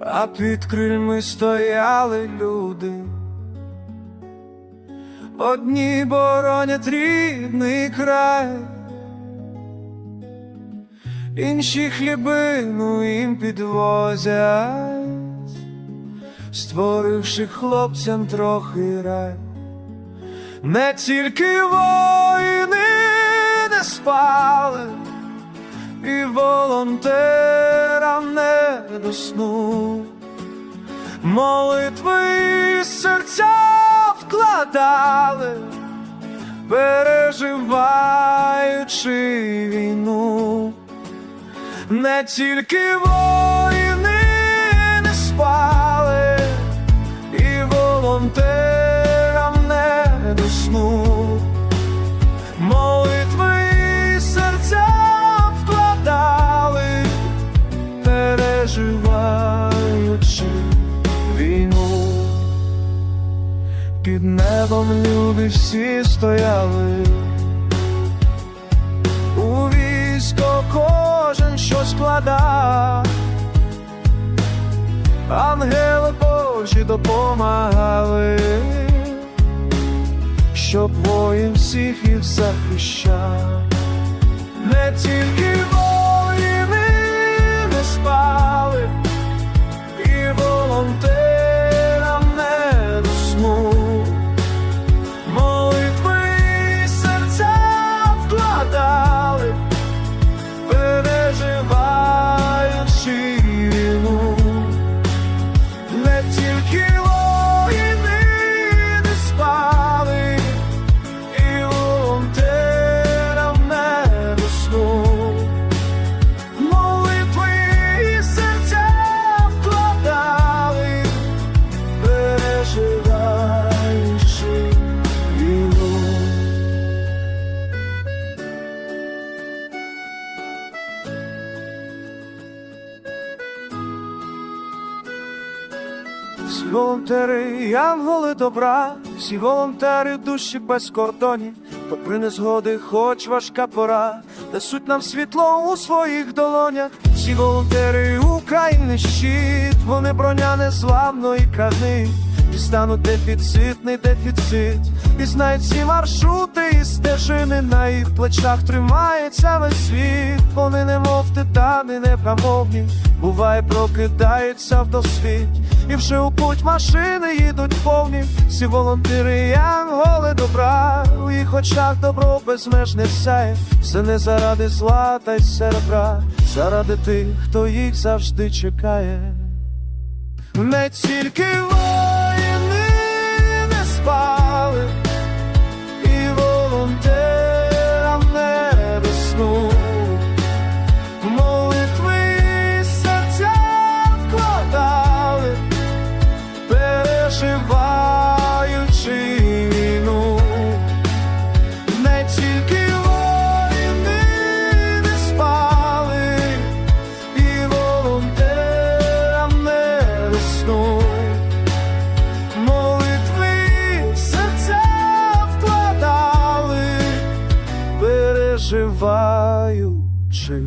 а під крильми стояли люди. Одні боронять рідний край, інші хлібину їм підвозять, створивши хлопцям трохи рай. Не тільки воїни сну. Молитви серця вкладали, переживаючи війну. Не тільки воїни переживаючи війну. Під небом люди всі стояли. У військо кожен що складав, ангели Божі допомагали, щоб воїн всіх їх захищав. Не тільки воїни Всі волонтери, янголи добра, всі волонтери душі без кордонів, попри незгоди, хоч важка пора, несуть нам світло у своїх долонях. Всі волонтери України щит, вони броня незламної кани, дістануть дефіцитний дефіцит, і знають всі маршрути і стежини, на їх плечах. Тримається весь світ. Вони немов титани невгамовні, буває, прокидаються в досвіт, і вже у путь машини їдуть повні. Всі волонтери, янголи добра, у їх очах добро безмежне сяє, все не заради злата й серебра, заради тих, хто їх завжди чекає. Не тільки не переживаючи